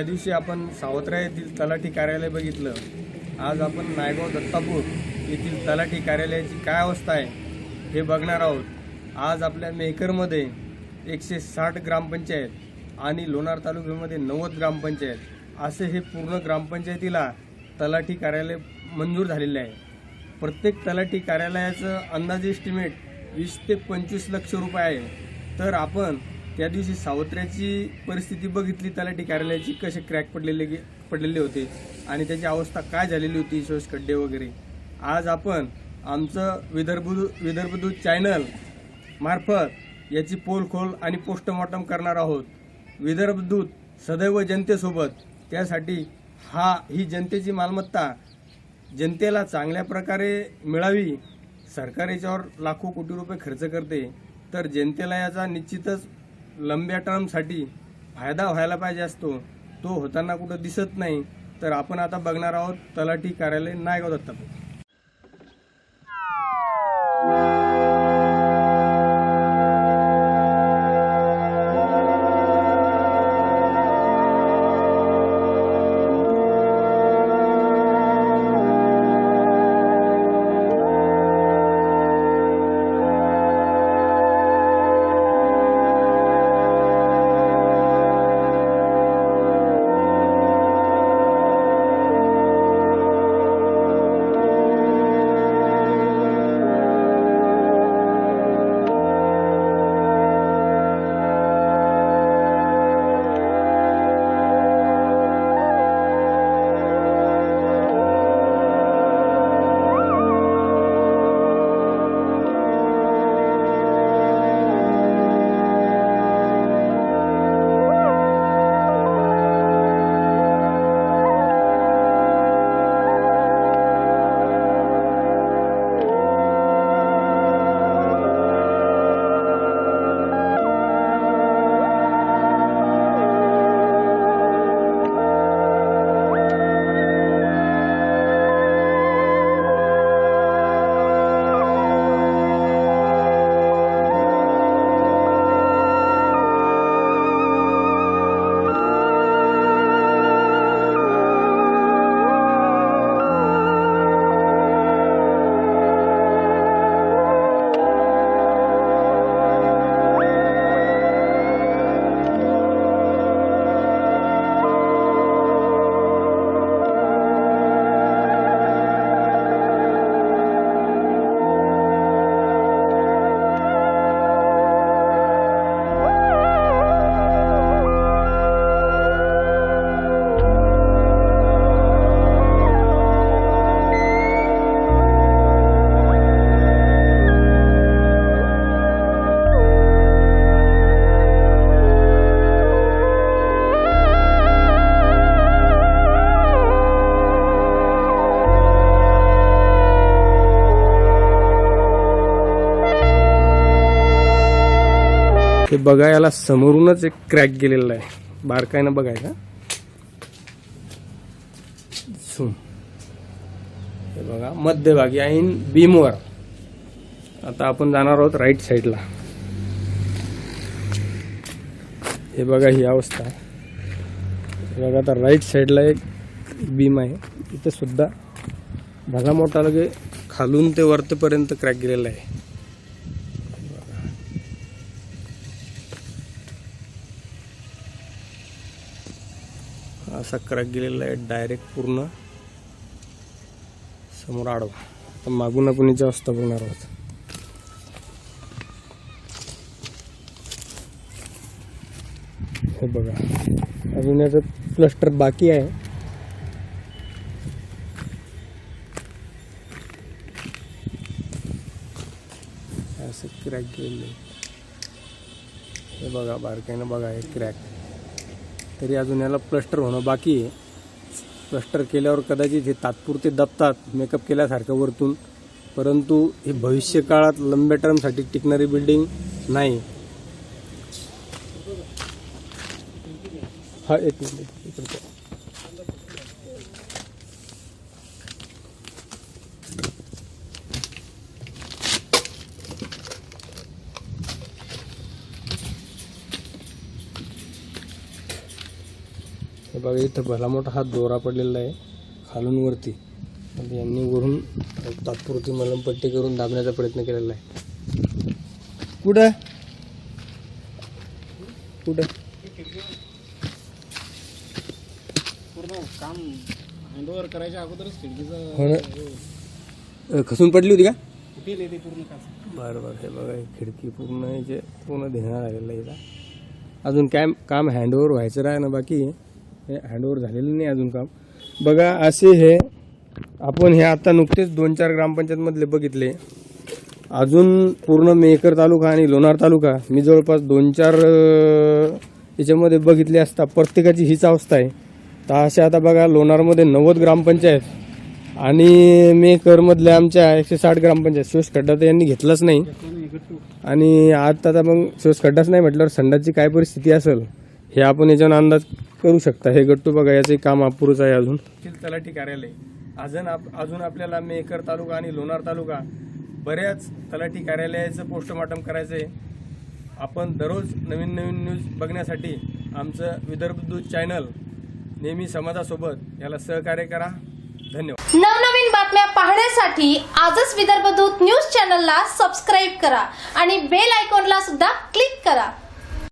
त्या दिवशी आपण सावत्रा येथील तलाठी कार्यालय बघितलं आज आपण नायगाव दत्तापूर येथील तलाठी कार्यालयाची काय अवस्था आहे हे बघणार आहोत. आज आपल्या मेकरमध्ये एकशे साठ ग्रामपंचायत आणि लोणार तालुक्यामध्ये नव्वद ग्रामपंचायत असे हे पूर्ण ग्रामपंचायतीला तलाठी कार्यालय मंजूर झालेले आहे. प्रत्येक तलाठी कार्यालयाचं अंदाजे एस्टिमेट वीस ते पंचवीस लक्ष रुपये आहे. तर आपण त्या दिवशी सावत्र्याची परिस्थिती बघितली तलाठी कार्यालयाची कसे क्रॅक पडलेले गे- पडलेले होते आणि त्याची अवस्था काय झालेली होती शोष खड्डे वगैरे. आज आपण आमचं विदर्भ विदर्भदूत चॅनल मार्फत याची पोलखोल आणि पोस्टमॉर्टम करणार आहोत. विदर्भदूत सदैव जनतेसोबत त्यासाठी हा ही जनतेची मालमत्ता जनतेला चांगल्या प्रकारे मिळावी सरकार याच्यावर लाखो कोटी रुपये खर्च करते. तर जनतेला याचा निश्चितच लंब्या टर्मसाठी फायदा व्हायला पाहिजे असतो. तो होताना कुठं दिसत नाही. तर आपण आता बघणार आहोत तलाठी कार्यालय नायगाव दत्तापूर. हे बघा याला समोरूनच एक क्रॅक गेलेला आहे. बारकाईनं बघायचा? झूम. हे बघा मध्यभागी आहे बीमवर आता आपण जाणार आहोत राईट साईडला हे बघा ही अवस्था आहे. हे बघा आता राईट साईडला एक बीम आहे. इथं सुद्धा भला मोठा लगे खालून ते वरतपर्यंत क्रॅक गेलेला आहे. असा क्रॅक गेलेला आहे डायरेक्ट पूर्ण समोर आडवा. आता मागून आपण याच्या अवस्था बघणार आहोत. हे बघा. अजून याचं प्लस्टर बाकी आहे. असं क्रॅक गेलेलं आहे. हे बघा बारकाईनं बघा हे क्रॅक. तरी अजून याला प्लस्टर होणं बाकी आहे. प्लस्टर केल्यावर कदाचित हे तात्पुरते दबतात मेकअप केल्यासारखं वरतून. परंतु हे भविष्यकाळात लंब्या टर्मसाठी टिकणारी बिल्डिंग नाही. हा एक मिनिट. हे बघा इथं भला मोठा हा दोरा पडलेला आहे खालून वरती. यांनी वरून तात्पुरती मलमपट्टी करून दाबण्याचा प्रयत्न केलेला आहे. कुठं? कुठं? पूर्ण काम हँडओव्हर करायच्या अगोदरच खिडकीचं हो खसून पडली होती का? पूर्ण काम? बरं बरं. हे बघा खिडकी पूर्ण याचे पूर्ण धिंगाणा आलेला आहे इथं. अजून काय काम हँडओव्हर व्हायचं राह ना बाकी. हे हँडओव्हर झालेलं नाही अजून काम. बघा असे हे आपण हे आता नुकतेच दोन चार ग्रामपंचायतमधले बघितले. अजून पूर्ण मेकर तालुका आणि लोणार तालुका मी जवळपास दोन चार याच्यामध्ये बघितले असता प्रत्येकाची हीच अवस्था आहे. तर अशा आता बघा लोणारमध्ये नव्वद ग्रामपंचायत आणि मेकरमधल्या आमच्या एकशे साठ ग्रामपंचायत शोष खड्डा तर यांनी घेतलाच नाही. आणि आता तर मग शोष खड्डाच नाही म्हटल्यावर संडाची काय परिस्थिती असेल? हे आपण याच्यावर अंदाज करू शकता. हे गट्टू बघा याचं काम अपुरच आहे अजून. तलाठी कार्यालय. अजून आप अजून आपल्याला मेकर तालुका आणि लोणार तालुका बऱ्याच तलाठी कार्यालयाचं पोस्टमॉर्टम करायचं आहे. आपण दररोज नवीन नवीन न्यूज बघण्यासाठी आमचं विदर्भ दूत चॅनल नेहमी समाजासोबत याला सहकार्य करा. धन्यवाद. नवनवीन बातम्या पाहण्यासाठी आजच विदर्भ दूत न्यूज चॅनलला सबस्क्राईब करा आणि बेल आयकॉनला सुद्धा क्लिक करा.